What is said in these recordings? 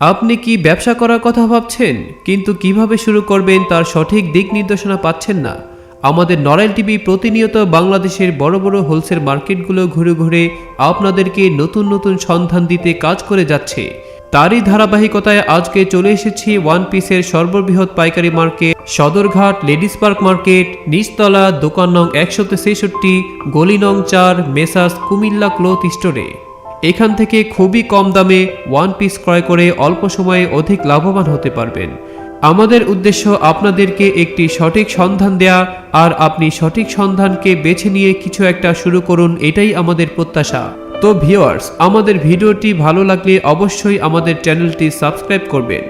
আপনি কি ব্যবসা করার কথা ভাবছেন? কিন্তু কীভাবে শুরু করবেন তার সঠিক দিক নির্দেশনা পাচ্ছেন না। আমাদের নড়াইল টিভি প্রতিনিয়ত বাংলাদেশের বড় বড় হোলসেল মার্কেটগুলো ঘুরে ঘুরে আপনাদেরকে নতুন নতুন সন্ধান দিতে কাজ করে যাচ্ছে। তারই ধারাবাহিকতায় আজকে চলে এসেছি ওয়ান পিসের সর্ববৃহৎ পাইকারি market Sadarghat ladies park market, নিচতলা, দোকান নং একশো ছেষট্টি, গলি নং চার মেসাস কুমিল্লা ক্লোথ স্টোরে। এখান থেকে খুবই কম দামে ওয়ান পিস ক্রয় করে অল্প সময়ে অধিক লাভবান হতে পারবেন। আমাদের উদ্দেশ্য আপনাদেরকে একটি সঠিক সন্ধান দেয়া আর আপনি সঠিক সন্ধানকে বেছে নিয়ে কিছু একটা শুরু করুন, এটাই আমাদের প্রত্যাশা। তো ভিওয়ার্স আমাদের ভিডিওটি ভালো লাগলে অবশ্যই আমাদের চ্যানেলটি সাবস্ক্রাইব করবেন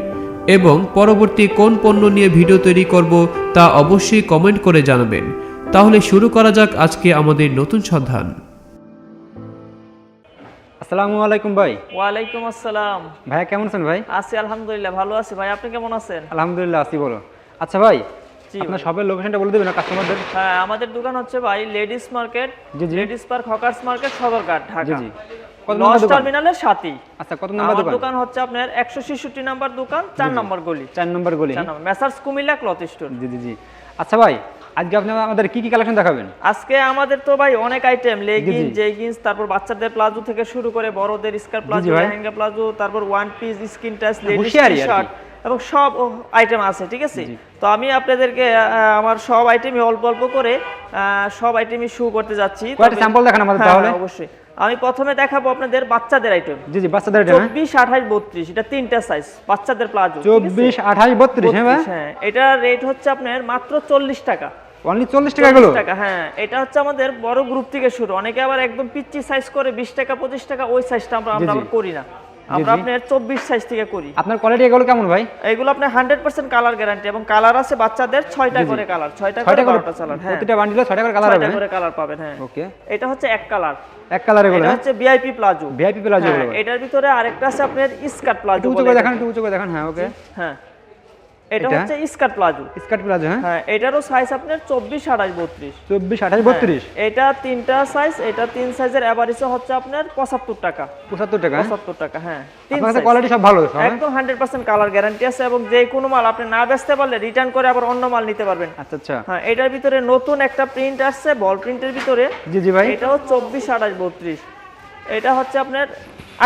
এবং পরবর্তী কোন পণ্য নিয়ে ভিডিও তৈরি করব তা অবশ্যই কমেন্ট করে জানাবেন। তাহলে শুরু করা যাক আজকে আমাদের নতুন সন্ধান। আসসালামু আলাইকুম ভাই। ওয়ালাইকুম আসসালাম। ভাইয়া কেমন আছেন ভাই? আছি আলহামদুলিল্লাহ ভালো আছি ভাই। আপনি কেমন আছেন? আলহামদুলিল্লাহ আছি বলো। আচ্ছা ভাই আপনার শপের লোকেশনটা বলে দেবেন কাস্টমারদের হ্যাঁ আমাদের দোকান হচ্ছে ভাই ladies market. Ladies park hawkers market Sadarghat Dhaka. জি। লস টার্মিনালের সাথেই আচ্ছা কত নম্বর দোকান? দোকান হচ্ছে আপনার একশো ছেষট্টি নাম্বার দোকান চার নম্বর গলি। চার নম্বর গলি। Messrs Cumilla cloth store. জি জি জি। আচ্ছা ভাই আজকে আপনি আমাদের কি কি কালেকশন দেখাবেন? আজকে আমাদের তো ভাই অনেক আইটেম। জেগিংস তারপর বাচ্চাদের প্লাজো থেকে শুরু করে বড়দের স্কার প্লাজো লেহেঙ্গা প্লাজো তারপর one piece skin touch ladies. Shirt এবং সব আইটেম আছে ঠিক আছে? তো আমি আপনাদেরকে আমার সব আইটেমই অল্প অল্প করে সব আইটেমই শু করতে যাচ্ছি। স্যাম্পল দেখান আমাদের হ্যাঁ, তাহলে। অবশ্যই। আমি প্রথমে দেখাবো আপনাদের বাচ্চাদের আইটেম জি জি বাচ্চাদের এটা হ্যাঁ। চব্বিশ আঠাশ বত্রিশ এটা তিনটা সাইজ বাচ্চাদের প্লাজো চব্বিশ আঠাশ বত্রিশ হ্যাঁ ভাই। এটার রেট হচ্ছে আপনার মাত্র চল্লিশ টাকা। অনলি চল্লিশ টাকা এগুলো? 40 টাকা হ্যাঁ। এটা হচ্ছে আমাদের বড় গ্রুপ থেকে শুরু। অনেকে আবার একদম পিচ্চি সাইজ করে বিশ টাকা পঁচিশ টাকা ওই সাইজটা আমরা আমরা করি না। আমরা আপনার চব্বিশ সাইজ থেকে করি। আপনার কোয়ালিটি এগুলো কেমন ভাই? এইগুলো আপনার হান্ড্রেড পার্সেন্ট কালার গ্যারান্টি এবং কালার আছে বাচ্চাদের ছয়টা করে কালার ছয়টা করে ছয়টা করে বারোটা কালার হ্যাঁ। প্রতিটা বান্ডিলে ছয়টা করে কালার হবে ছয়টা করে কালার পাবেন হ্যাঁ। ওকে এটা হচ্ছে এক কালার এক কালার এগুলো এটা হচ্ছে ভিআইপি প্লাজো ভিআইপি প্লাজো এটার ভিতরে আরেকটা আছে আপনার স্কার্ট প্লাজো উঁচু করে দেখান একটু উঁচু করে দেখান হ্যাঁ ওকে হ্যাঁ। এটা এটা? হচ্ছে স্কার্ট প্লাজো। স্কার্ট প্লাজো হ্যাঁ? এটারও সাইজ আপনার চব্বিশ আঠাশ বত্রিশ। চব্বিশ আঠাশ বত্রিশ? এটা তিনটা সাইজ এটা তিন সাইজের অ্যাভারেজে হচ্ছে আপনার পঁচাত্তর টাকা। হ্যাঁ? টাকা হ্যাঁ আপনার কাছে কোয়ালিটি সব ভালো সব হ্যাঁ? একদম হান্ড্রেড পার্সেন্ট কালার গ্যারান্টি আছে এবং যে কোনো মাল আপনি না বেচতে পারলে রিটার্ন করে আবার অন্য মাল নিতে পারবেন। আচ্ছা আচ্ছা। হ্যাঁ এটার ভিতরে নতুন একটা প্রিন্ট আসছে বল প্রিন্টের ভিতরে। জি জি ভাই। এটাও চব্বিশ আঠাশ বত্রিশ। এটা হচ্ছে আপনার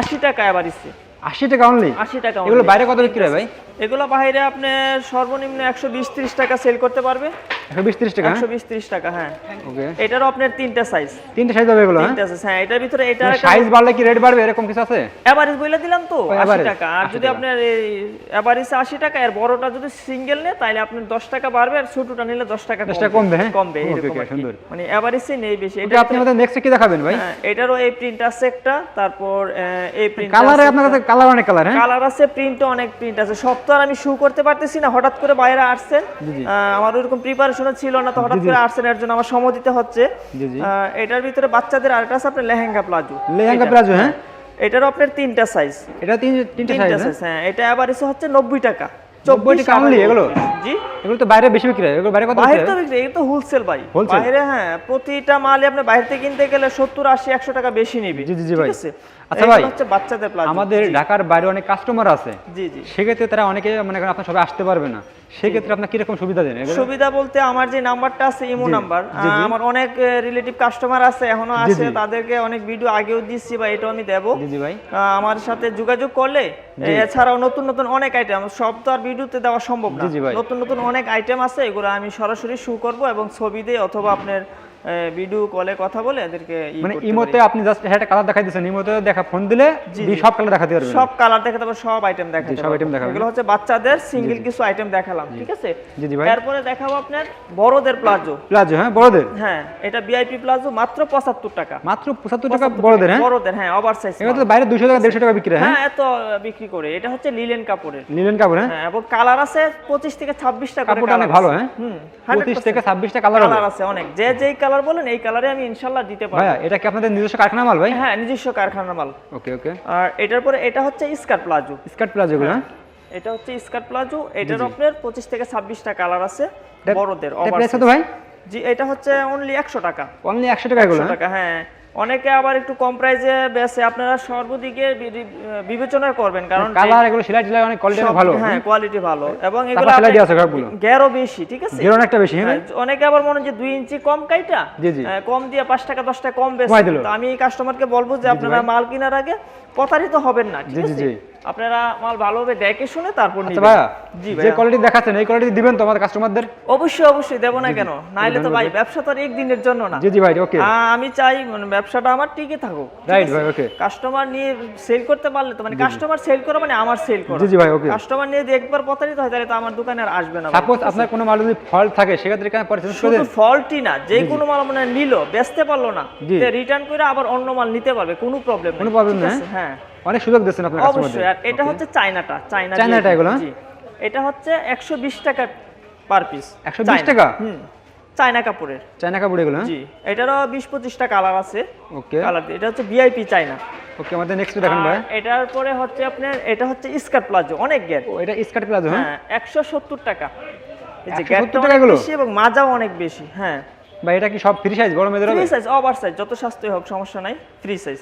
আশি টাকা অ্যাভারেজে আশি টাকা অনলি আশি টাকা এগুলো বাইরে কত বিক্রি হয় ভাই? এগুলো বাইরে আপনি সর্বনিম্ন একশো বিশ ত্রিশ টাকা সেল করতে পারবে। একশো বিশ ত্রিশ টাকা একশো বিশ ত্রিশ টাকা হ্যাঁ। ওকে এটারও আপনার তিনটা সাইজ তিনটে সাইজ হবে এগুলো হ্যাঁ? তিনটা সাইজ হ্যাঁ এটার ভিতরে এটা সাইজ বাড়লে কি রেট বাড়বে? এরকম কিছু আছে? এভারেজ বলে দিলাম তো আশি টাকা। আর যদি। আপনার এভারেজে আশি টাকা এর বড়টা যদি সিঙ্গেল নেয় তাহলে আপনার দশ টাকা বাড়বে আর ছোটটা নিলে দশ টাকা 10 টাকা কমবে, হ্যাঁ? কমবে আর। সুন্দর। মানে এভারেজে নেই বেশি। এটা আপনি আমাদের নেক্সট কি দেখাবেন ভাই? হ্যাঁ এটারও এই প্রিন্ট আছে একটা তারপর এই প্রিন্ট কালারে আপনার কাছে কালার অনেক কালার হ্যাঁ? কালার আছে প্রিন্টও অনেক প্রিন্ট আছে। সব তো আর আমি শু করতে পারতেছি না হঠাৎ করে বাইরে আসছেন। আমার ওরকম প্রিপারেশন ছিল না তো হঠাৎ। করে আসছেন এর জন্য আমার সময় দিতে হচ্ছে। এটার ভিতরে বাচ্চাদের আরেকটা আছে আপনার লেহেঙ্গা প্লাজো। লেহেঙ্গা। প্লাজো, হ্যাঁ? এটারও আপনার তিনটা সাইজ এটা তিন তিনটা সাইজ সাইজ হ্যাঁ? এটা আবার এসে হচ্ছে নব্বই টাকা। 90 টাকা only এগুলো? জি? এগুলো তো বাইরে বেশি বিক্রি হয় এগুলো বাইরে কত বাইরে তো বিক্রি এটা তো হোলসেল ভাই। বাইরে হ্যাঁ প্রতিটা মালে আপনি বাইরে থেকে কিনতে গেলে সত্তর আশি একশো টাকা বেশি নিবে। জি, জি, জি, ঠিক আছে? আচ্ছা ভাই, হচ্ছে বাচ্চাদের প্লাজো আমাদের ঢাকার বাইরে অনেক কাস্টমার আছে। জি জি। সেক্ষেত্রে তারা অনেকে মানে আপনার সবাই আসতে পারবে না। সেক্ষেত্রে আপনার কীরকম সুবিধা দেন? সুবিধা বলতে আমার যে নাম্বারটা আছে ইমো নাম্বার। আমার অনেক রিলেটিভ কাস্টমার আছে এখনও আছে তাদেরকে অনেক ভিডিও আগেও দিচ্ছি বা এটাও আমি দেবো। জি জি ভাই। আমার সাথে যোগাযোগ করলে এছাড়াও নতুন নতুন অনেক আইটেম সব তো আর ভিডিওতে দেওয়া সম্ভব না। নতুন নতুন অনেক আইটেম আছে এগুলো আমি সরাসরি শু করব এবং ছবি দিয়ে অথবা আপনার ভিডিও কলে কথা বলে এদেরকে মানে ইমোতে আপনি জাস্ট একটা কালার দেখাই ইমোতে দেখা ফোন দিলে সব কালার দেখাতে পারবেন। সব কালার দেখাতে পারব সব আইটেম দেখাতে সব দেখাবেন। এগুলো হচ্ছে বাচ্চাদের সিঙ্গেল কিছু আইটেম দেখালাম ঠিক আছে? জি, জি ভাই। তারপরে দেখাবো আপনার বড়দের প্লাজো প্লাজো হ্যাঁ বড়দের? হ্যাঁ এটা ভিআইপি প্লাজো মাত্র পঁচাত্তর টাকা। মাত্র পঁচাত্তর টাকা বড়দের হ্যাঁ? বড়দের হ্যাঁ ওভার সাইজ এগুলো তো বাইরে দুশো টাকা দেড়শো টাকা বিক্রি হয়? হ্যাঁ এত বিক্রি করে। এটা হচ্ছে লিলেন কাপড়ের। লিলেন কাপড় হ্যাঁ? হ্যাঁ এবং কালার আছে পঁচিশ থেকে ছাব্বিশটা করে কাপড়টা অনেক ভালো। হ্যাঁ? হুম পঁচিশ থেকে ছাব্বিশটা কালার কালার আছে অনেক। যে যেই কালার বলেন এই কালারে আমি ইনশাল্লাহ দিতে পারব। ভাইয়া এটা কি আপনাদের নিজস্ব কারখানা মাল ভাই? হ্যাঁ নিজস্ব কারখানা মাল। ওকে ওকে আর এটার পরে এটা হচ্ছে স্কার্ট প্লাজো স্কার্ট প্লাজো গুলো এটা হচ্ছে স্কার্ট প্লাজো এটার আপনার পঁচিশ থেকে ছাব্বিশটা কালার আছে বড়দের এটা প্রাইস কত ভাই? জি এটা হচ্ছে অনলি একশো টাকা। অনলি একশো টাকা এগুলো একশো হ্যাঁ? টাকা হ্যাঁ। অনেকে আবার একটু কম প্রাইসে বেছে আপনারা সর্বদিকে বিবেচনা করবেন কারণ কালার এগুলো সেলাই টেলাই অনেক কোয়ালিটি ভালো। হ্যাঁ কোয়ালিটি ভালো। এবং এগুলো সেলাই দেওয়া আছে সবগুলো। গ্যারো বেশি ঠিক আছে? গ্যারো অনেকটা বেশি হ্যাঁ? হ্যাঁ, অনেকে আবার মনে হয় যে 2 ইঞ্চি কম কাইটা? জি, জি। কম দিয়ে 5 টাকা দশ টাকা কম বেছে তো আমি এই কাস্টমারকে বলব যে আপনারা মাল কেনার আগে প্রতারিত হবেন না ঠিক আছে? জি, জি। আপনারা মাল ভালোভাবে দেখে শুনে তারপর আচ্ছা নিবেন। ভাইয়া জি যে কোয়ালিটি দেখাচ্ছেন এই কোয়ালিটি দিবেন তো আমাদের কাস্টমারদের অবশ্যই অবশ্যই দেবো না কেন? নাইলে তো ভাই ব্যবসা তো আর একদিনের জন্য না। জি জি ভাই ওকে আমি চাই মানে ব্যবসাটা আমার টিকে থাকুক রাইট ভাই ওকে কাস্টমার নিয়ে সেল করতে পারলে তো মানে কাস্টমার সেল করা মানে আমার সেল করা। জি জি ভাই ওকে কাস্টমার নিয়ে যদি একবার প্রতারিত হয় তাহলে তো আমার দোকানে আর আসবে না সাপোজ আপনার কোনো মাল যদি ফল্ট থাকে সেক্ষেত্রে কেন পরে করে শুধু ফল্টই না যে কোনো মাল মানে নিল বেচতে পারল না। রিটার্ন করে আবার অন্য মাল নিতে পারবে কোনো প্রবলেম কোনো প্রবলেম নেই? হ্যাঁ। অনেক সুযোগ দিচ্ছেন আপনার অবশ্যই আর এটা হচ্ছে চায়নাটা চায়না চায়নাটা এগুলো, এটা হচ্ছে একশো বিশ টাকা পার পিস 120 টাকা? হুম চায়না কাপড়ের। চায়না কাপড় এগুলো হ্যাঁ? জি এটারও বিশ পঁচিশটা কালার আছে। ওকে কালার এটা হচ্ছে ভিআইপি চায়না। ওকে আমাদের নেক্সট দেখেন ভাই। এটার পরে হচ্ছে আপনার এটা হচ্ছে স্কার্ট প্লাজো অনেক গ্যার ও এটা স্কার্ট প্লাজো হ্যাঁ? হ্যাঁ একশো সত্তর টাকা। এই যে 170 গ্যারটা টাকা অনেক বেশি এবং মাজাও অনেক বেশি হ্যাঁ। ভাই এটা কি সব ফ্রি সাইজ বড় মেয়েদের ফ্রি সাইজ ওভার সাইজ যত সাশ্রয় হোক সমস্যা নাই ফ্রি সাইজ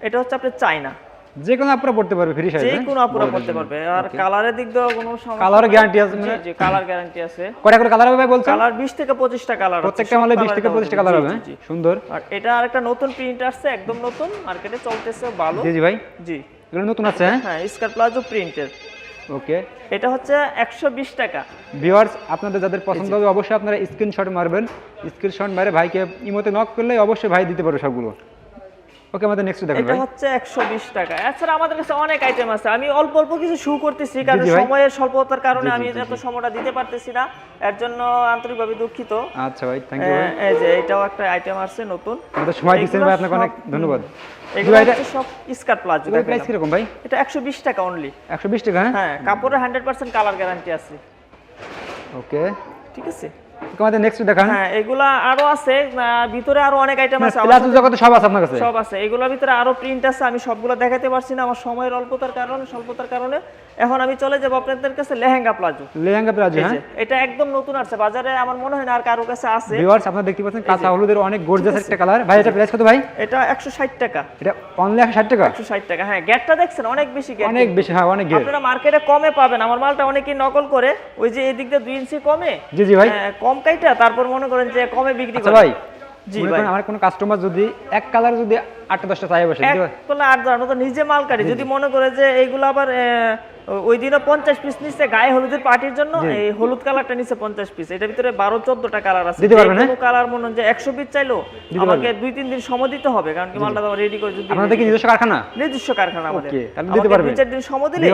এটা হচ্ছে আপনার চাইনা যে কোনো আপনারা পড়তে পারবে ফ্রি সাইজ যে কোনো আপুরা করতে পারবে। আর কালারের দিক দিয়েও কোনো সমস্যা কালার গ্যারান্টি আছে মানে জি, কালার গ্যারান্টি আছে। কয়টা করে কালার হবে ভাই বলছেন? কালার 20 থেকে 25টা কালার আছে প্রত্যেকটা মালে 20 থেকে 25 টা কালার হবে। হ্যাঁ? সুন্দর। আর এটা আরেকটা নতুন প্রিন্ট আসছে একদম নতুন মার্কেটে চলতেছে ভালো। জি জি ভাই। জি। এগুলো নতুন আছে হ্যাঁ? হ্যাঁ প্লাজো প্রিন্টের ওকে এটা হচ্ছে 120 টাকা। ভিউয়ার্স আপনাদের যাদের পছন্দ হবে অবশ্যই আপনারা স্ক্রিনশট মারবেন। স্ক্রিনশট মারে ভাইকে ইমোতে নক করলে অবশ্যই ভাই দিতে পারবে সবগুলো। ওকে আমাদের নেক্সট দেখেন এটা হচ্ছে 120 টাকা। এছাড়া আমাদের কাছে অনেক আইটেম আছে। আমি অল্প অল্প কিছু শু করতেছি কারণ সময়ের স্বল্পতার কারণে আমি এত সময়টা দিতে পারতেছি না। এর জন্য আন্তরিকভাবে দুঃখিত। আচ্ছা ভাই থ্যাংক ইউ ভাই। এই যে এটাও একটা আইটেম আছে নতুন। আমাদের সময় দিচ্ছেন ভাই আপনাকে অনেক ধন্যবাদ। এগুলো হচ্ছে সব স্কার্ট প্লাজো এগুলোর প্রাইস ভাই? এটা 120 টাকা অনলি একশো বিশ টাকা হ্যাঁ? কাপড়ের 100% কালার গ্যারান্টি আছে। ওকে ঠিক আছে? ওকে আমাদের নেক্সট দেখান। হ্যাঁ এগুলা আরও আছে ভিতরে আরও অনেক আইটেম আছে। প্লাজো জগতে সব আছে আপনার কাছে? সব আছে। এগুলোর ভিতরে আরও প্রিন্ট আছে আমি সবগুলো দেখাতে পারছি না আমার সময়ের অল্পতার কারণে স্বল্পতার কারণে। এখন আমি চলে যাব আপনাদের কাছে লেহেঙ্গা প্লাজো। লেহেঙ্গা প্লাজো হ্যাঁ? এটা একদম নতুন বাজারে আমার মনে হয় না আর কারও কাছে আছে। ভিউয়ার্স আপনারা দেখতে পাচ্ছেন কাঁচা হলুদের অনেক গর্জিয়াস একটা কালার ভাই এটা প্রাইস কত ভাই? এটা একশো ষাট টাকা। এটা অনলি একশো ষাট টাকা? একশো ষাট টাকা হ্যাঁ। গ্যাটটা দেখছেন অনেক বেশি গ্যাট অনেক বেশি হ্যাঁ অনেক ঘের আপনারা মার্কেটে কমে পাবেন। আমার মালটা অনেকেই নকল করে ওই যে এদিক দিয়ে দুই ইঞ্চি কমে। জি জি ভাই। হ্যাঁ, কম কাইটা তারপর মনে করেন যে কমে বিক্রি আচ্ছা করে ভাই জি ভাই। আমার কোন কাস্টমার যদি এক কালার যদি আটটা দশটা চাই বসে এক আট ধরানো তো নিজে মাল কাটি। যদি মনে করে যে এইগুলো আবার ওই দিনও পঞ্চাশ পিস নিচ্ছে গায়ে হলুদের পার্টির জন্য এই হলুদ কালারটা নিচ্ছে পঞ্চাশ পিস এটার ভিতরে বারো চোদ্দটা কালার আছে। দিতে পারবেন? কালার মনে যে একশো পিস চাইলো আমাকে দুই তিন দিন সময় দিতে হবে কারণ কি মালটা রেডি করে যদি আপনাদের কি নিজস্ব কারখানা? নিজস্ব কারখানা আমাদের। তাহলে দিতে পারবেন দুই চার দিন সময় দিলে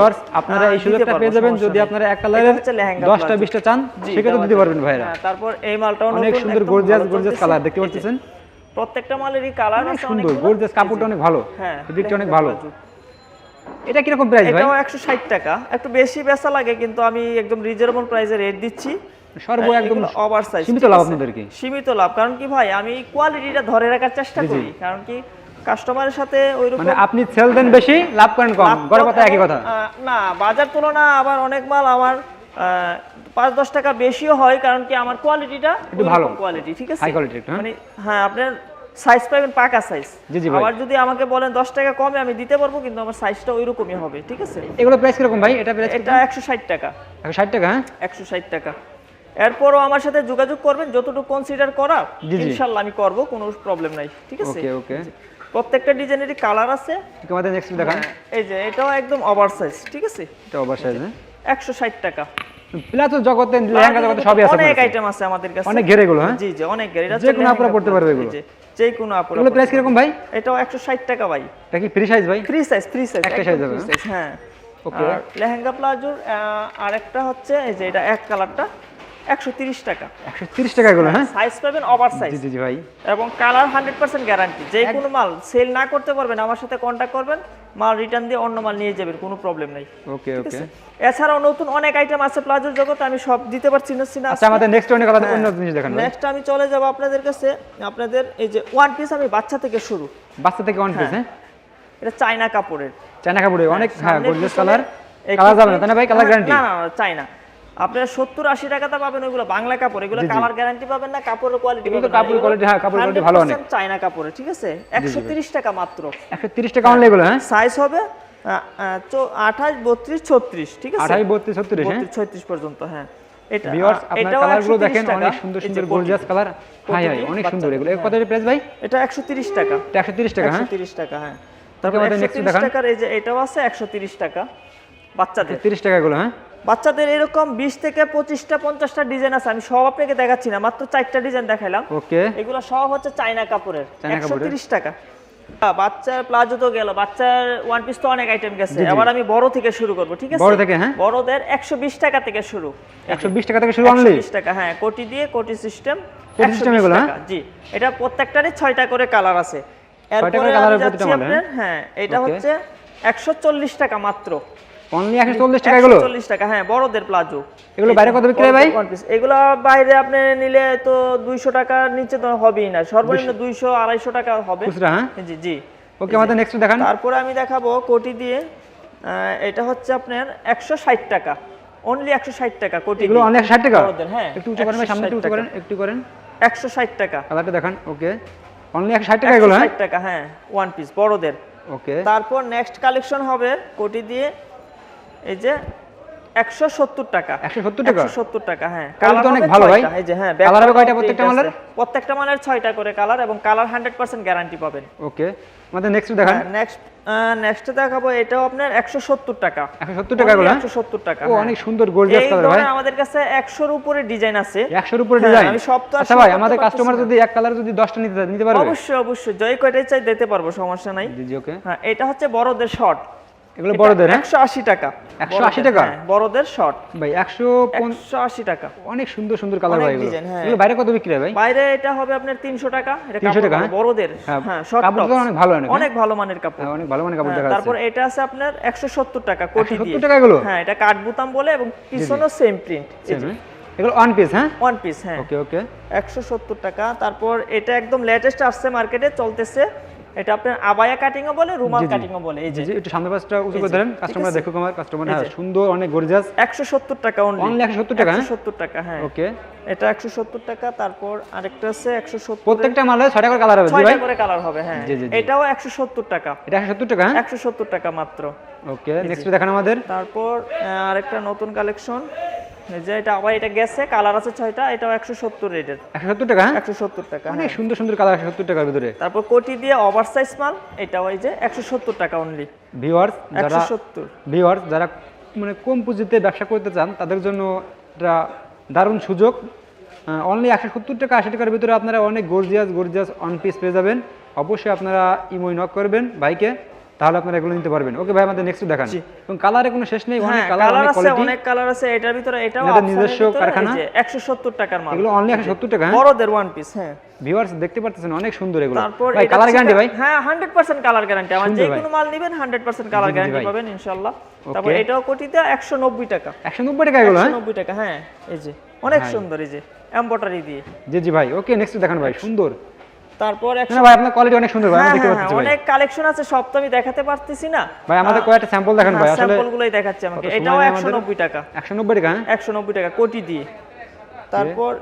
আপনারা এই সুযোগটা পেয়ে যাবেন যদি আপনারা এক কালারের দশটা বিশটা চান সেক্ষেত্রে দিতে পারবেন ভাইরা। তারপর এই মালটাও অনেক সুন্দর গর্জিয়াস গর্জিয়াস কালার দেখতে পাচ্ছেন প্রত্যেকটা মালেরই কালার অনেক আছে সুন্দর। গর্জিয়াস এই কাপড়টা অনেক ভালো হ্যাঁ দিকটা অনেক ভালো। এটা কীরকম প্রাইস ভাই? এটাও একশো ষাট টাকা একটু বেশি বেচা লাগে কিন্তু আমি একদম রিজনেবল প্রাইসে রেট দিচ্ছি। সর্ব একদম ওভার সাইজ সীমিত লাভ আপনাদেরকে। সীমিত লাভ কারণ কি ভাই আমি কোয়ালিটিটা ধরে রাখার চেষ্টা করি কারণ কি কাস্টমারের সাথে ওইরকম মানে আপনি সেল দেন বেশি লাভ করেন কম গড় কথা একই কথা। না বাজার তুলনা আবার অনেক মাল আমার পাঁচ দশ টাকা বেশিও হয় কারণ কি আমার কোয়ালিটিটা একটু ভালো। কোয়ালিটি ঠিক আছে? হ্যাঁ? মানে হ্যাঁ আপনার সাইজ পাবেন পাকা সাইজ। আবার যদি আমাকে বলেন দশ টাকা কমে আমি দিতে পারব কিন্তু আমার সাইজটা ওইরকমই হবে ঠিক আছে? এগুলো প্রাইস কীরকম ভাই? এটা প্রাইস এটা একশো ষাট টাকা। একশো ষাট টাকা হ্যাঁ? একশো ষাট টাকা। এরপরও আমার সাথে যোগাযোগ করবেন যতটুকু কনসিডার করা। ইনশাল্লাহ আমি করব কোনো প্রবলেম নাই ঠিক আছে? ওকে ওকে প্রত্যেকটা ডিজাইনেরই কালার আছে। আমাদের নেক্সট দেখান। হ্যাঁ, এই যে এটাও একদম ওভার সাইজ ঠিক আছে? এটা ওভার সাইজ হ্যাঁ? একশো ষাট টাকা। প্লাজো জগতে লেহেঙ্গা জগতে সবই আছে অনেক আইটেম আছে আমাদের কাছে। অনেক ঘেরে গুলো হ্যাঁ? জি জি অনেক গাড়ি যে কোনো আপনারা পড়তে পারবে এগুলো? যে কোনো আপনারা এগুলো প্রাইস কীরকম ভাই? এটাও একশো ষাট টাকা ভাই। এটা কি ফ্রি সাইজ ভাই? ফ্রি সাইজ ফ্রি সাইজ একটা সাইজ হবে, হ্যাঁ। ওকে লেহেঙ্গা প্লাজোর আরেকটা হচ্ছে এই যে এটা এক কালারটা একশো তিরিশ টাকা। একশো তিরিশ টাকা এগুলো হ্যাঁ সাইজ পাবেন ওভার সাইজ জি জি ভাই। এবং কালার হান্ড্রেড পার্সেন্ট গ্যারান্টি যে কোনো মাল সেল না করতে পারবেন আমার সাথে কন্ট্যাক্ট করবেন মাল রিটার্ন দিয়ে অন্য মাল নিয়ে যাবেন কোনো প্রবলেম নেই। ওকে ওকে এছাড়াও নতুন অনেক আইটেম আছে প্লাজোর জগতে আমি সব দিতে পারছি না সিনা আচ্ছা আমাদের নেক্সট অনেক আলাদা হ্যাঁ। অন্য জিনিস দেখান নেক্সট আমি চলে যাব আপনাদের কাছে আপনাদের এই যে ওয়ান পিস আমি বাচ্চা থেকে শুরু। বাচ্চা থেকে ওয়ান পিস হ্যাঁ। এটা চায়না কাপড়ের। চায়না কাপড়ে অনেক হ্যাঁ সামনে কালার কালার যাবে না তাই না ভাই? কালার গ্যারান্টি না না চায়না। আপনার সত্তর আশি টাকাতে পাবেন ওইগুলো বাংলা কাপড় এগুলো কালার গ্যারান্টি পাবেন না কাপড়ের কোয়ালিটি কাপড়ের quality, হ্যাঁ, কাপড়ের quality ভালো অনেক। চায়না কাপড়ে ঠিক আছে? একশো টাকা মাত্র। একশো টাকা অনলি এগুলো হ্যাঁ? সাইজ হবে আঠাশ বত্রিশ ছত্রিশ ঠিক আছে? আঠাশ বত্রিশ ছত্রিশ হ্যাঁ? ছত্রিশ পর্যন্ত হ্যাঁ। এটা ভিউয়ার্স আপনার কালারগুলো দেখেন অনেক সুন্দর সুন্দর। কালার হাই হাই অনেক সুন্দর এগুলো। কত প্রাইস ভাই? এটা একশো তিরিশ টাকা। এটা একশো তিরিশ টাকা হ্যাঁ? একশো তিরিশ টাকা হ্যাঁ। তারপর আমাদের তিরিশ দেখান। টাকার এই যে এটাও আছে একশো তিরিশ টাকা। বাচ্চাদের। তিরিশ টাকা এগুলো হ্যাঁ? বাচ্চাদের এরকম বিশ থেকে পঁচিশটা পঞ্চাশটা ডিজাইন আছে আমি সব আপনাকে দেখাচ্ছি না মাত্র চারটা ডিজাইন দেখাইলাম ওকে। এগুলো সব হচ্ছে চায়না কাপড়ের। তিরিশ টাকা। বাচ্চার প্লাজো তো গেল বাচ্চার ওয়ান পিস তো অনেক আইটেম গেছে। এবার আমি বড় থেকে শুরু করব ঠিক আছে? বড় থেকে, হ্যাঁ। বড়দের একশো বিশ টাকা থেকে শুরু। একশো বিশ টাকা থেকে শুরু অনলি 120 টাকা হ্যাঁ কোটি দিয়ে কোটি সিস্টেম কোটি system এগুলো, হ্যাঁ? জি এটা প্রত্যেকটারই ছয়টা করে কালার আছে। এরপরে মালে, আপনার, হ্যাঁ এটা হচ্ছে একশো চল্লিশ টাকা মাত্র। অনলি টাকা এগুলো? চল্লিশ টাকা হ্যাঁ বড়দের প্লাজো এগুলো বাইরে কত বিক্রি হয় ভাই? এগুলো বাইরে আপনি নিলে তো দুইশো টাকার নিচে তো হবেই না। সর্বনিম্ন দুইশো। আড়াইশো টাকা হবে। খুচরা হ্যাঁ? জি জি। ওকে আমাদের নেক্সট দেখান। তারপরে আমি দেখাবো কোটি দিয়ে। এটা হচ্ছে আপনার একশো ষাট টাকা। অনলি একশো ষাট টাকা কোটি এগুলো অনলি টাকা? বড়দের, হ্যাঁ একটু উঁচু করেন ভাই সামনে একটু করেন একটু করেন। একশো ষাট টাকা। কালারটা দেখান ওকে অনলি এগুলো হ্যাঁ? 160 টাকা হ্যাঁ ওয়ান পিস বড়দের। ওকে তারপর নেক্সট কালেকশন হবে কোটি দিয়ে। এই যে একশো সত্তর টাকা। 170 টাকা? সত্তর টাকা হ্যাঁ। Colour অনেক ভালো ভাই। এই যে হ্যাঁ Colour হবে কয়টা প্রত্যেকটা মালের? প্রত্যেকটা মালের ছয়টা করে কালার এবং কালার হান্ড্রেড পার্সেন্ট গ্যারান্টি পাবেন। ওকে আমাদের নেক্সট দেখান। নেক্সট নেক্সট দেখাবো। এটাও আপনার একশো সত্তর টাকা। একশো সত্তর টাকা এগুলো হ্যাঁ? টাকা ও হ্যাঁ। অনেক সুন্দর গর্জিয়াস কালার ভাই। আমাদের কাছে একশোর উপরে ডিজাইন আছে। একশোর উপরে হ্যাঁ, ডিজাইন আমি সব তো আচ্ছা ভাই আমাদের কাস্টমার যদি এক কালার যদি দশটা নিতে নিতে পারবে? অবশ্যই অবশ্যই। জয় কয়টাই চাই দিতে পারব সমস্যা নাই। জি জি ওকে হ্যাঁ এটা হচ্ছে বড়দের শর্ট এগুলো বড়দের হ্যাঁ? একশো আশি টাকা। 180 টাকা? হ্যাঁ, বড়দের শর্ট ভাই একশো পঞ্চ- একশো আশি টাকা। অনেক সুন্দর সুন্দর কালার ভাই এগুলো। হ্যাঁ। এগুলো বাইরে কত বিক্রি হয় ভাই? বাইরে এটা হবে আপনার তিনশো টাকা। এটা কাপড় টাকা, হ্যাঁ? বড়দের হ্যাঁ, শর্ট কাপড় অনেক ভালো অনেক? অনেক ভালো মানের কাপড়। হ্যাঁ অনেক ভালো মানে কাপড় দেখা তারপর এটা আছে আপনার একশো সত্তর টাকা কোটি 170 টাকা এগুলো? হ্যাঁ এটা কাঠ বুতাম বলে এবং পিছনও সেম প্রিন্ট? এগুলো ওয়ান পিস হ্যাঁ? ওয়ান পিস হ্যাঁ। ওকে ওকে একশো সত্তর টাকা। তারপর এটা একদম লেটেস্ট আসছে মার্কেটে চলতেছে এটা আপনার আবায়া কাটিংও বলে রুমাল। কাটিংও বলে এই যে। একটু সামনে পাশটা উঁচু করে ধরেন কাস্টমার? দেখুক আমার কাস্টমার হ্যাঁ সুন্দর অনেক গর্জিয়াস একশো সত্তর টাকা অনলি Only 170 টাকা, হ্যাঁ? সত্তর টাকা হ্যাঁ। ওকে এটা একশো সত্তর টাকা তারপর আরেকটা আছে একশো সত্তর প্রত্যেকটা মালে ছয়টা করে কালার হবে জি ভাই? করে কালার হবে হ্যাঁ। এটাও একশো সত্তর টাকা। এটা একশো সত্তর টাকা হ্যাঁ? একশো সত্তর টাকা মাত্র। ওকে নেক্সট দেখান আমাদের। তারপর আরেকটা নতুন কালেকশন যে এটা আবার এটা গেছে কালার আছে ছয়টা এটাও একশো সত্তর রেটের। একশো সত্তর টাকা হ্যাঁ? একশো সত্তর টাকা অনেক হ্যাঁ। সুন্দর সুন্দর কালার একশো সত্তর টাকার ভিতরে। তারপর কোটি দিয়ে ওভার সাইজ মাল এটাও এই যে একশো সত্তর টাকা অনলি ভিউয়ার্স যারা একশো সত্তর। ভিউয়ার্স যারা মানে কম পুঁজিতে ব্যবসা করতে চান তাদের জন্য এটা দারুণ সুযোগ। অনলি একশো সত্তর টাকা আশি টাকার ভিতরে আপনারা অনেক গর্জিয়াস গর্জিয়াস অন পিস পেয়ে যাবেন। অবশ্যই আপনারা ইমোই নক করবেন ভাইকে তাহলে আপনারা এগুলো নিতে পারবেন। ওকে ভাই আমাদের নেক্সট দেখান। এবং কালারে কোনো শেষ নেই অনেক হ্যাঁ কালার কালার অনেক আছে কোয়ালিটি অনেক কালার আছে এটার ভিতরে এটাও এনাদের নিজস্ব কারখানা? একশো সত্তর টাকার মাল। এগুলো অনলি একশো সত্তর টাকা হ্যাঁ? বড়দের ওয়ান পিস হ্যাঁ। ভিউয়ার্স দেখতে পাচ্ছেন অনেক সুন্দর এগুলো। ভাই কালার গ্যারান্টি ভাই। হ্যাঁ হান্ড্রেড পার্সেন্ট কালার গ্যারান্টি আমার যে কোনো মাল নেবেন হান্ড্রেড পার্সেন্ট কালার জি, জি গ্যারান্টি পাবেন ইনশাল্লাহ Okay. তারপর এটাও কোটিতে একশো নব্বই টাকা। একশো নব্বই টাকা এগুলো একশো হ্যাঁ নব্বই টাকা হ্যাঁ এই যে। অনেক সুন্দর এই যে এম্বটারি দিয়ে। জি জি ভাই ওকে নেক্সট দেখান ভাই সুন্দর। তারপর ভাই আপনার কোয়ালিটি অনেক সুন্দর ভাই হ্যাঁ দেখতে হ্যাঁ হ্যাঁ, পাচ্ছি ভাই। অনেক কালেকশন আছে সব তো আমি দেখাতে পারতেছি না। ভাই আমাদের কয়েকটা স্যাম্পল দেখান ভাই আসলে স্যাম্পল গুলোই দেখাচ্ছি আমাকে। এটাও নেয় একশো আমাদের? নব্বই টাকা। একশো নব্বই টাকা হ্যাঁ? একশো নব্বই টাকা কোটি দিয়ে। তারপর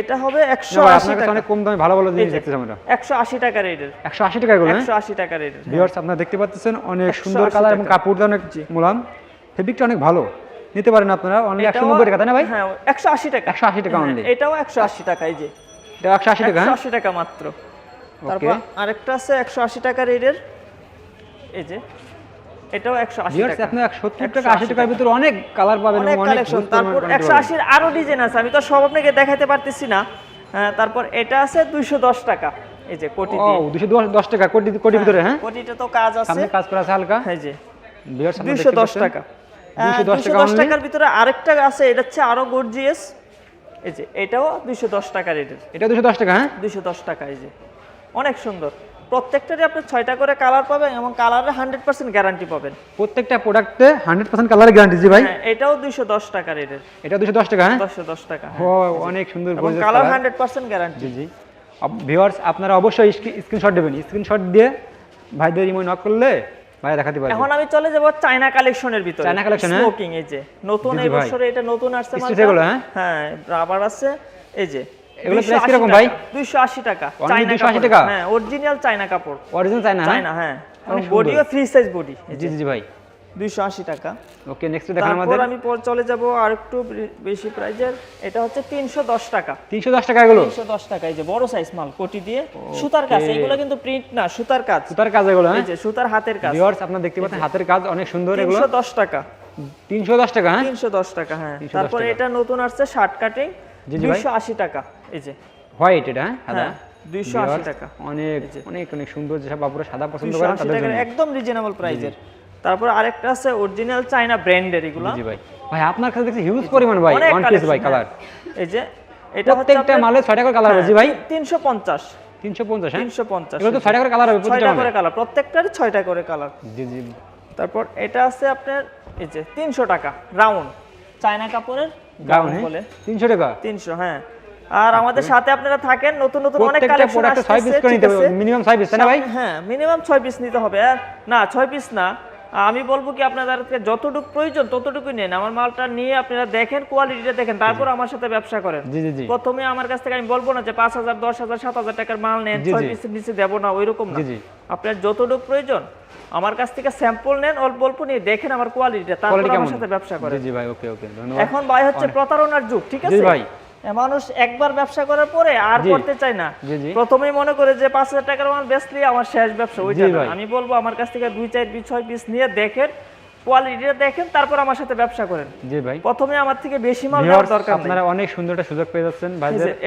এটা হবে না একশো ভাই, আশি আপনার কাছে টাকা। অনেক কম দামে ভালো ভালো জিনিস দেখতেছি আমরা একশো আশি টাকা রেটের। একশো আশি টাকা এগুলো হ্যাঁ? একশো আশি টাকা রেটের ভিউয়ার্স আপনারা দেখতে পাচ্ছেন অনেক সুন্দর কালার এবং। কাপড়টা অনেক মোলাম। ফেব্রিকটা অনেক ভালো। নিতে পারেন আপনারা অনলি একশো নব্বই টাকা তাই না ভাই? হ্যাঁ একশো আশি টাকা। একশো আশি টাকা হ্যাঁ, অনলি এটাও একশো আশি টাকা এই যে। এটা একশো আশি টাকা একশো হ্যাঁ আশি টাকা মাত্র। তারপর আরেকটা আছে একশো আশি টাকা রেটের। এই যে এটাও একশো আশি ভিউয়ার্স টাকা। আপনার সত্তর টাকা 180 টাকার ভিতরে অনেক কালার পাবেন অনেক কালেকশন তারপর quantity একশো আরও ডিজাইন আছে। আমি তো সব আপনাকে দেখাতে পারতেছি না। হ্যাঁ, তারপর এটা আছে দুইশো দশ টাকা। এই যে কোটি দিয়ে। দুশো দশ দশ টাকা কোটি কোটি ভিতরে হ্যাঁ? কোটিটা তো কাজ আছে। সামনে কাজ করা আছে হালকা। এই যে ভিউয়ার্স আপনারা দুইশো দেখতে দশ পাচ্ছেন। টাকা। 210 দশ টাকার ভিতরে আরেকটা আছে এটা হচ্ছে আরও গর্জিয়াস এই যে এটাও দুইশো দশ টাকা রেটের। এটা দুশো দশ টাকা হ্যাঁ? দুইশো দশ টাকা এই যে। অনেক সুন্দর। প্রত্যেকটারই আপনি ছয়টা করে কালার পাবেন এবং কালারে হান্ড্রেড পার্সেন্ট গ্যারান্টি পাবেন। প্রত্যেকটা প্রোডাক্টে হান্ড্রেড পার্সেন্ট কালার গ্যারান্টি জি ভাই? হ্যাঁ এটাও দুইশো দশ টাকা রেটের এটা দুশো দশ টাকা হ্যাঁ? দশশো দশ টাকা ও অনেক সুন্দর কালার হান্ড্রেড পার্সেন্ট গ্যারান্টি জি ভিউয়ার্স আপনারা অবশ্যই স্ক্রিনশট দেবেন। স্ক্রিনশট দিয়ে ভাইদের ইমো নক করলে ভাই দেখাতে পারবে। এখন আমি চলে যাব চায়না কালেকশনের ভিতরে। চায়না হ্যাঁ? স্মোকিং এই যে। নতুন এই বছরে এটা নতুন আসছে। এগুলো, হ্যাঁ? হ্যাঁ রাবার আছে। এই যে এগুলো 280 price কীরকম টাকা, ভাই? 280 টাকা। চায়না 280 টাকা? হ্যাঁ অরিজিনাল চায়না কাপড়। অরিজিনাল চাই না? হ্যাঁ? চায়না অনেক সুন্দর। বডিও ফ্রি সাইজ বডি জি জি ভাই। 280 টাকা। ওকে নেক্সট দেখান তারপর আমি পর চলে যাব আর একটু বেশি প্রাইজের। এটা হচ্ছে 310 টাকা। 310 টাকা এগুলো? 310 টাকা এই যে বড় সাইজ মাল কোটি দিয়ে। সুতার কাজ এগুলো কিন্তু প্রিন্ট না সুতার কাজ। সুতার কাজ এগুলো হ্যাঁ? এই যে সুতার হাতের কাজ। ভিউয়ার্স আপনারা দেখতে পাচ্ছেন হাতের কাজ অনেক সুন্দর এগুলো। 310 টাকা। 310 টাকা হ্যাঁ? 310 টাকা হ্যাঁ। 310 তারপর এটা নতুন আসছে শার্ট কাটিং। 280 টাকা এই যে। হোয়াইট এটা হ্যাঁ হ্যাঁ 280 টাকা। অনেক অনেক অনেক সুন্দর যেসব বাবুরা সাদা পছন্দ করেন তাদের জন্য। একদম রিজনেবল প্রাইজের তারপর আরেকটা আছে অরিজিনাল চায়না ব্র্যান্ডের এগুলো। জি ভাই। ভাই আপনার কাছে দেখছি হিউজ পরিমাণ ভাই। ওয়ান পিস ভাই হ্যাঁ। কালার এই যে এটা প্রত্যেকটা মালে 6 টাকা কালার জি ভাই। হ্যাঁ, 350 350 হ্যাঁ? 350 এগুলো তো 6 টাকা কালার হবে ছয়টা করে কালার প্রত্যেকটারই ছয়টা করে কালার জি জি। তারপর এটা আছে আপনার এই যে 300 টাকা রাউন্ড চায়না কাপড়ের গাউন গাউন বলে। 300 টাকা? 300 হ্যাঁ। আর আমাদের সাথে আপনারা থাকেন নতুন নতুন অনেক কালেকশন 6 পিস আসছে মিনিমাম 6 পিস না ভাই? হ্যাঁ মিনিমাম 6 পিস নিতে হবে। আর না 6 পিস না আমি বলব কি আপনাদেরকে যতটুকু প্রয়োজন ততটুকুই নেন। আমার মালটা নিয়ে আপনারা দেখেন কোয়ালিটিটা দেখেন তারপর আমার সাথে ব্যবসা করেন। প্রথমে আমার কাছ থেকে আমি বলব না যে পাঁচ হাজার দশ হাজার সাত হাজার টাকার মাল নেন ছয় জি। পিসের নিচে দেবো না জি, জি। আপনার যতটুকু প্রয়োজন আমার কাছ থেকে স্যাম্পল নেন অল্প অল্প নিয়ে দেখেন আমার কোয়ালিটিটা তারপর আমার সাথে ব্যবসা করেন। জি ভাই ওকে ওকে ধন্যবাদ। এখন ভাই হচ্ছে প্রতারণার যুগ ঠিক আছে? ভাই। মানুষ একবার ব্যবসা করার পরে আর করতে চায় না। জি। মনে করে যে পাঁচ হাজার টাকার মাল বেচলি আমার শেষ ব্যবসা ওইটা আমি বলব আমার কাছ থেকে দুই চার পিস ছয় পিস নিয়ে দেখেন কোয়ালিটিটা দেখেন তারপর আমার সাথে ব্যবসা করেন। জি ভাই। প্রথমে আমার থেকে বেশি মাল নেওয়ার দরকার আপনারা অনেক সুন্দর একটা সুযোগ পেয়ে যাচ্ছেন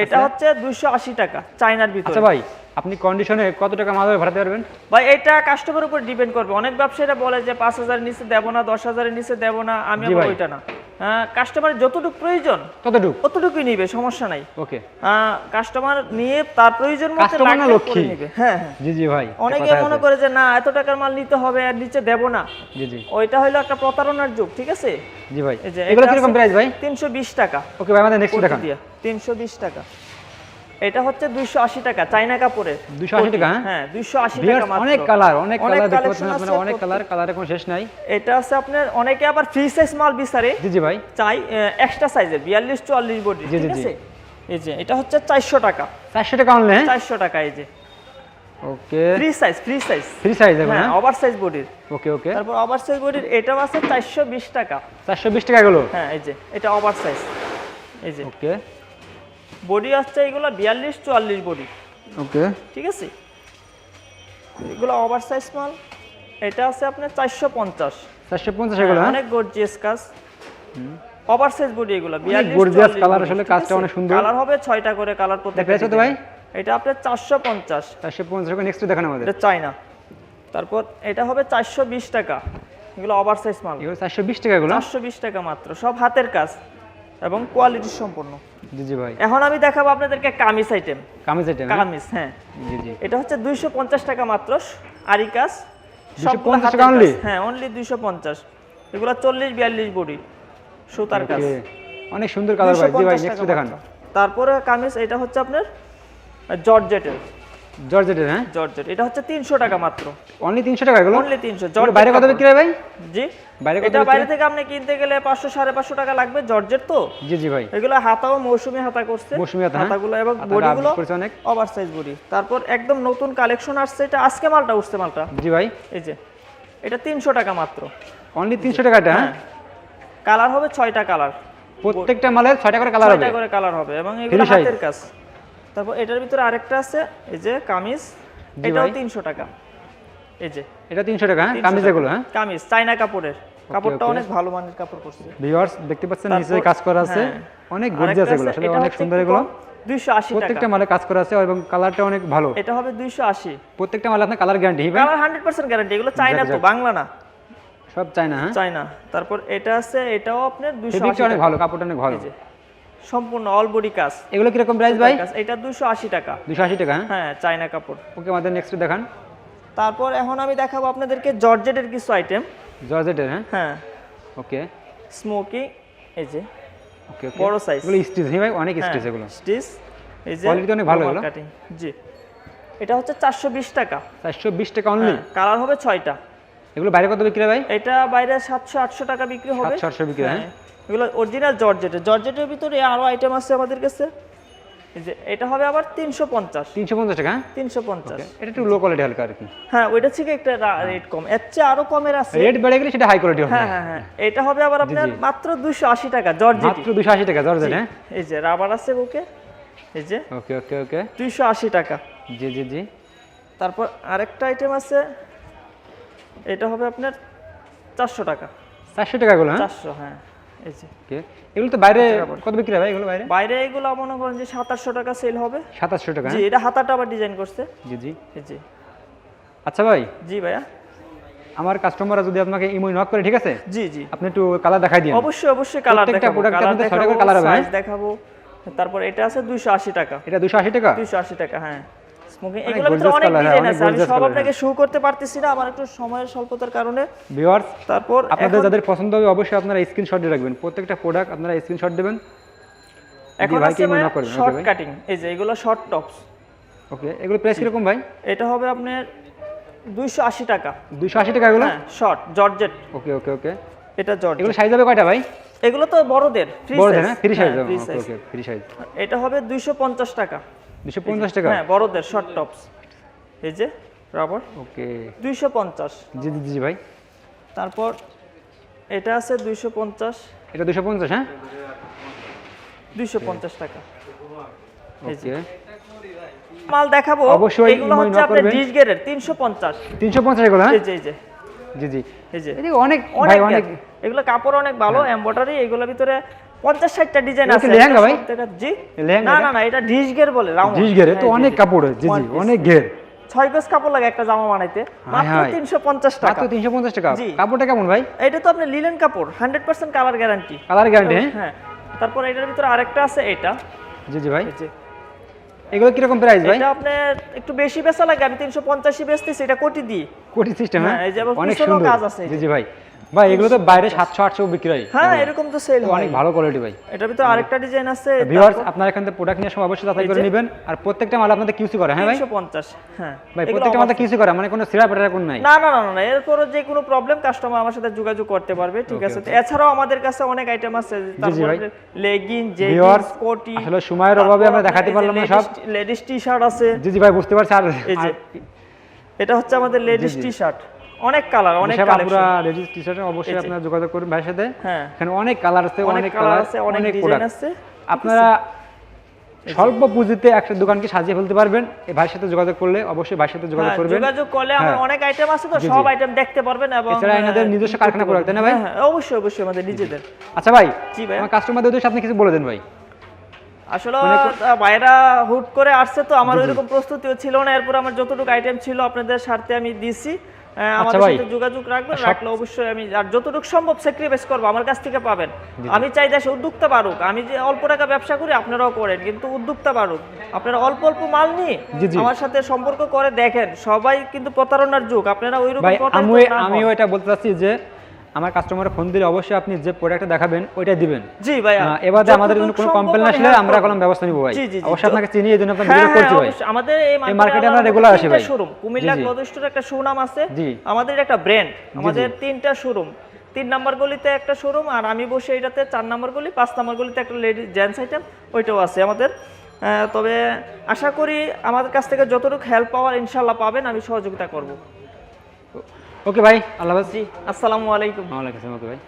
এটা হচ্ছে দুইশো আশি টাকা চায়নার ভিতরে। আচ্ছা ভাই আপনি কন্ডিশনে কত টাকা মাল ভাড়াতে পারবেন? ভাই এটা কাস্টমার উপর ডিপেন্ড করবে। অনেক ব্যবসায়ীরা বলে যে পাঁচ হাজারের নিচে দেবো না দশ হাজারের নিচে দেবো না আমি। ওইটা না। কাস্টমারের যতটুকু প্রয়োজন কতটুকু ততটুকুই নিবে সমস্যা নাই। ওকে। কাস্টমার নিয়ে তার প্রয়োজন মতো নিবে। হ্যাঁ হ্যাঁ। জি জি ভাই অনেকে মনে করে যে না এত টাকার মাল নিতে হবে আর নিচে দেব না। জি জি। ওইটা হলো একটা প্রতারণার যুগ ঠিক আছে? জি ভাই। এগুলো কীরকম প্রাইস ভাই? তিনশো বিশ টাকা। ওকে ভাই আমাদের নেক্সট দেখান। তিনশো বিশ টাকা। এটা হচ্ছে দুইশো আশি টাকা চাইনা কাপড়ের। 280 টাকা, হ্যাঁ? হ্যাঁ দুইশো আশি টাকা মাত্র। অনেক কালার অনেক কালার দেখতে আপনারা অনেক কালার কালারের কোনো শেষ নাই। এটা আছে আপনার অনেকে আবার ফ্রি সাইজ মাল বিচারে। জি জি ভাই। চাই এক্সট্রা সাইজের বিয়াল্লিশ চুয়াল্লিশ বডি জি, ঠিক। আছে? এই যে এটা হচ্ছে চারশো টাকা। চারশো টাকা অনলে হ্যাঁ? চারশো টাকা এই যে। Okay. Free size free size free size এখন হ্যাঁ হ্যাঁ? ওভার সাইজ বডির ওকে ওকে। তারপর ওভার সাইজ বডির এটাও আছে চারশো বিশ টাকা। চারশো বিশ টাকা এগুলো? হ্যাঁ এই যে এটা ওভার সাইজ এই যে। ওকে। বডি আসছে এগুলো বিয়াল্লিশ চুয়াল্লিশ বডি ওকে। ঠিক আছে? এগুলো ওভার সাইজ মাল। এটা আছে আপনার চারশো পঞ্চাশ। চারশো পঞ্চাশ এগুলো হ্যাঁ অনেক গর্জিয়াস কাজ। ওভার সাইজ বডি এগুলো gorgeous color আসলে কাজটা অনেক সুন্দর। কালার হবে ছয়টা করে কালার তো ভাই? এটা আপনার চারশো পঞ্চাশ। চারশো পঞ্চাশ নেক্সট দেখান আমাদের। এটা চাইনা তারপর এটা হবে চারশো বিশ টাকা। এগুলো ওভার সাইজ মাল। এগুলো চারশো বিশ টাকা এগুলো? চারশো বিশ টাকা মাত্র সব হাতের কাজ। এবং কোয়ালিটি সম্পন্ন। জি জি ভাই। এখন আমি দেখাবো আপনাদেরকে কামিজ আইটেম কামিজ এটা না? কামিজ হ্যাঁ। জি জি। এটা হচ্ছে দুইশো পঞ্চাশ টাকা মাত্র আরি কাজ। সবগুলো 250 টাকা? কাজ। হ্যাঁ অনলি দুইশো পঞ্চাশ। এগুলো চল্লিশ বিয়াল্লিশ বডি সুতার কাজ। অনেক সুন্দর কালার ভাই। জি ভাই নেক্সট দেখান। তারপরে কামিজ এটা হচ্ছে আপনার জর্জেটের। জর্জেটের হ্যাঁ? জর্জেট। এটা হচ্ছে তিনশো টাকা মাত্র। অনলি তিনশো টাকা এগুলো? অনলি তিনশো। এগুলো বাইরে কত বিক্রি হয় ভাই? জি। বাইরে কত এটা বাইরে থেকে আপনি কিনতে গেলে পাঁচশো সাড়ে পাঁচশো টাকা লাগবে জর্জেট তো। জি জি ভাই। এগুলো হাতাও মৌসুমি হাতা করছে। মৌসুমী হাতা, হ্যাঁ? হাতাগুলো এবং বডিগুলো অনেক। Over size body. তারপর একদম নতুন কালেকশন আসছে। এটা আজকে মালটা উঠছে মালটা। জি ভাই। এই যে এটা তিনশো টাকা মাত্র। অনলি তিনশো টাকা এটা হ্যাঁ। কালার হবে ছয়টা কালার। প্রত্যেকটা মালের ছয় টাকা করে কালার হবে? ছয়টা করে কালার হবে এবং এগুলো হাতের কাজ। তারপর এটার ভিতরে আরেকটা আছে এই যে কামিজ এটাও। তিনশো টাকা। এই যে। এটা তিনশো টাকা হ্যাঁ? কামিজ এগুলো হ্যাঁ? কামিজ চাইনা কাপড়ের। কাপড়টা অনেক ভালো মানের কাপড় করছে ভিউয়ার্স দেখতে পাচ্ছেন নিচে কাজ করা আছে। হ্যাঁ। অনেক গর্জিয়াস এগুলো আসলে অনেক সুন্দর এগুলো। 280 টাকা। প্রত্যেকটা মালে কাজ করা আছে এবং কালারটা অনেক ভালো। এটা হবে 280 প্রত্যেকটা মালে আপনার কালার গ্যারান্টি কালার 100% গ্যারান্টি এগুলো চাইনা তো বাংলা না। সব চাই না হ্যাঁ? চাইনা তারপর এটা আছে এটাও আপনার 280 ফেব্রিকটা অনেক ভালো কাপড়টা অনেক ভালো। সম্পূর্ণ অল বডি কাজ। এগুলো কীরকম প্রাইস ভাই। এটা 280 টাকা। দুশো আশি টাকা হ্যাঁ? হ্যাঁ চাইনা কাপড়। ওকে আমাদের নেক্সট দেখান। তারপর এখন আমি দেখাবো আপনাদেরকে জর্জেটের কিছু আইটেম জর্জেটের হ্যাঁ? হ্যাঁ। ওকে। স্মোকি এই যে। ওকে ওকে। বড় size। এগুলো স্টিচ হ্যাঁ ভাই? অনেক হ্যাঁ, স্টিচ এগুলো। স্টিচ এই যে Quality অনেক ভালো এগুলো। cutting, জি। এটা হচ্ছে 420 টাকা। চারশো বিশ টাকা অনলি কালার হবে ছয়টা। এগুলো বাইরে কত বিক্রি হয় ভাই? এটা বাইরে সাতশো আটশো টাকা বিক্রি হবে। 700 800 বিক্রি হয়, হ্যাঁ। এগুলো অরিজিনাল জর্জেটের জর্জেটের ভিতরে আরও আইটেম আছে আমাদের কাছে। যে এটা হবে আবার তিনশো পঞ্চাশ। তিনশো পঞ্চাশ টাকা? হ্যাঁ? তিনশো পঞ্চাশ। এটা একটু লো কোয়ালিটি হালকা আর কি। হ্যাঁ ওইটা থেকে একটা রেট কম। এর চেয়ে আরও কমের আছে। রেট বেড়ে গেলে সেটা হাই কোয়ালিটি হবে। হ্যাঁ হ্যাঁ হ্যাঁ। এটা হবে আবার আপনার মাত্র দুইশো আশি টাকা জর্জেট মাত্র দুশো আশি টাকা জর্জেট হ্যাঁ? এই যে রাবার আছে বুকে। এই যে ওকে ওকে ওকে দুইশো আশি টাকা। জি জি জি। তারপর আরেকটা আইটেম আছে। এটা হবে আপনার চারশো টাকা। চারশো টাকা গুলো হ্যাঁ? চারশো হ্যাঁ। ওকে এগুলো তো বাইরে কত বিক্রি হয় এগুলো বাইরে? বাইরে এগুলো মনে করেন যে সাতাশশো টাকা সেল হবে। সাতাশশো টাকা জি? এটা হাতাটা আবার ডিজাইন করছে। জি জি। এই আচ্ছা ভাই। জি ভাইয়া। আমার কাস্টমাররা যদি আপনাকে ইমো নক করে ঠিক আছে? জি জি। আপনি একটু কালার দেখাই দিন অবশ্যই অবশ্যই কালার দেখাবো। কালার দেখাবো করে হবে, হ্যাঁ? দেখাবো। তারপর এটা আছে 280 টাকা। এটা দুশো আশি টাকা? 280 টাকা হ্যাঁ। স্মোকিং অনেক ভিতরে অনেক হ্যাঁ, ডিজাইন আছে আমি সব আপনাকে শো করতে পারতেছি না আমার একটু সময়ের স্বল্পতার কারণে। ভিউয়ার্স তারপর আপনাদের যাদের পছন্দ হবে অবশ্যই আপনারা স্ক্রিনশট দিয়ে রাখবেন। প্রত্যেকটা প্রোডাক্ট আপনারা স্ক্রিনশট দেবেন। এখন আছে email না করবেন, okay শর্ট কাটিং এই যে এগুলো শর্ট টপস ওকে এগুলো প্রাইস কীরকম ভাই? এটা হবে আপনার 280 টাকা। দুশো আশি টাকা এগুলো? হ্যাঁ শর্ট জর্জেট। ওকে ওকে ওকে এটা জর্জেট। এগুলো সাইজ হবে কয়টা ভাই? এগুলো তো বড়দের ফ্রি সাইজ হ্যাঁ free size okay okay free size এটা হবে 250 টাকা। দুশো পঞ্চাশ টাকা? হ্যাঁ বড়দের শর্ট টপস এই যে রাবার ওকে। 250 জি জি জি ভাই। তারপর এটা আছে 250 এটা দুশো পঞ্চাশ হ্যাঁ? 250 টাকা। ওকে। মাল দেখাবো। অবশ্যই এগুলো হচ্ছে আপনার। ডিশ গেটের 350 তিনশো পঞ্চাশ। এগুলো হ্যাঁ? এই যে জি জি। এই যে। অনেক অনেক অনেক। এগুলো কাপড় অনেক ভালো এমব্রয়ডারি এগুলোর ভিতরে 50 60টা ডিজাইন আছে লেহেঙ্গা ভাই? জি? লেহেঙ্গা না না না এটা ডিশ গের বলে রাউন্ড ঘেরে। তো অনেক কাপড় জি। জি অনেক ঘের। ছয় গজ কাপড় লাগে একটা জামা বানাইতে মাত্র 350 টাকা মাত্র তিনশো পঞ্চাশ টাকা। কাপড়টা কেমন ভাই? এটা তো আপনি লিলেন কাপড় 100% কালার গ্যারান্টি কালার গ্যারান্টি হ্যাঁ? হ্যাঁ। তারপর এটার ভিতরে আরেকটা আছে এটা। জি জি ভাই। এগুলো কীরকম প্রাইস ভাই? এটা আপনার একটু বেশি বেচা লাগে আমি 385 বেচতেছি এটা কোটি দিই। কোটি সিস্টেম হ্যাঁ, হ্যাঁ এই যে অনেক সুন্দর। কাজ আছে। জি জি ভাই। ভাই এগুলো তো বাইরে সাতশো আটশো বিক্রি হয় হ্যাঁ এরকম তো সেল হয় অনেক ভালো কোয়ালিটি ভাই। এটার ভিতরে আরেকটা ডিজাইন আছে ভিউয়ার্স আপনারা এখান থেকে প্রোডাক্ট সময় অবশ্যই যাচাই করে নেবেন। আর প্রত্যেকটা মাল আপনাদের কিউসি করে হ্যাঁ ভাই? 350 হ্যাঁ। ভাই প্রত্যেকটা মাল কিউসি করে মানে কোনো কোন নাই। না না না না, এরপরে যে কোনো প্রবলেম কাস্টমার আমার সাথে যোগাযোগ করতে পারবে ঠিক আছে? এছাড়াও আমাদের কাছে অনেক আইটেম আছে তারপর ভাই। লেগিং Viewers, কোটি আসলে সময়ের অভাবে আমরা দেখাতে পারলাম না সব। লেডিস টি শার্ট আছে। জি জি ভাই বুঝতে পারছি। আর এটা হচ্ছে আমাদের লেডিস জি। অনেক কালার অনেক আপুরা লেডিস টি শার্টে অবশ্যই আপনারা যোগাযোগ করুন ভাইয়ের সাথে। হ্যাঁ। এখানে অনেক কালার আছে অনেক কালার আছে অনেক ডিজাইন আছে। আপনারা স্বল্প পুঁজিতে একটা দোকানকে সাজিয়ে ফেলতে পারবেন? এই ভাইয়ের সাথে যোগাযোগ করলে অবশ্যই ভাইয়ের সাথে যোগাযোগ হ্যাঁ, করবেন। যোগাযোগ করলে আমার হ্যাঁ। অনেক আইটেম আছে তো সব আইটেম দেখতে পারবেন এবং এছাড়া এনাদের নিজস্ব কারখানা তাই না ভাই? হ্যাঁ, হ্যাঁ, অবশ্যই অবশ্যই আমাদের নিজেদের। আচ্ছা ভাই জি ভাই। আমার কাস্টমারদের উদ্দেশ্যে আপনি কিছু বলে দেন ভাই। আসলে মানে বাইরা হুট করে আসছে তো আমার ওইরকম প্রস্তুতিও ছিল না এরপর আমার যতটুকু আইটেম ছিল আপনাদের স্বার্থে আমি দিছি। আমাদের আচ্ছা সাথে যোগাযোগ রাখবেন রাখলে অবশ্যই আমি আর যতটুকু সম্ভব স্যাক্রিফাইস করব আমার কাছ থেকে পাবেন। আমি চাই দেশে উদ্যোক্তা বাড়ুক। আমি যে অল্প টাকা ব্যবসা করি আপনারাও করেন কিন্তু উদ্যোক্তা বাড়ুক। আপনারা অল্প অল্প মাল নিয়ে। আমার সাথে সম্পর্ক করে দেখেন। সবাই কিন্তু প্রতারণার যুগ আপনারা ওই রকম আমি আমিও এটা বলতে চাচ্ছি যে আমার কাস্টমার ফোন দিলে অবশ্যই আপনি যে প্রোডাক্টটা দেখাবেন ওইটাই দিবেন জি ভাই এবারে আমাদের জন্য কোনো কমপ্লেন আসলে আমরা কোনো ব্যবস্থা নিব ভাই। অবশ্যই আপনাকে চিনি এই জন্য আপনার হ্যাঁ, ভিডিও হ্যাঁ, করছি ভাই আমাদের এই মার্কেটে আমরা regular আসি ভাই। শোরুম কুমিল্লা। ক্লথ স্টোর একটা সুনাম আছে জি। আমাদের একটা ব্র্যান্ড আমাদের তিনটা শোরুম তিন নাম্বার গলিতে একটা শোরুম আর আমি বসে এটাতে চার নাম্বার গলি পাঁচ নাম্বার গলিতে একটা লেডিস জেন্টস আইটেম ওইটাও আছে আমাদের তবে আশা করি আমাদের কাছ থেকে যতটুকু হেল্প পাওয়ার ইনশাল্লাহ পাবেন আমি সহযোগিতা করব ওকে ভাই আল্লাহ হাফেজ। জি আসসালামু আলাইকুম। ওয়ালাইকুম আসসালাম ওকে ভাই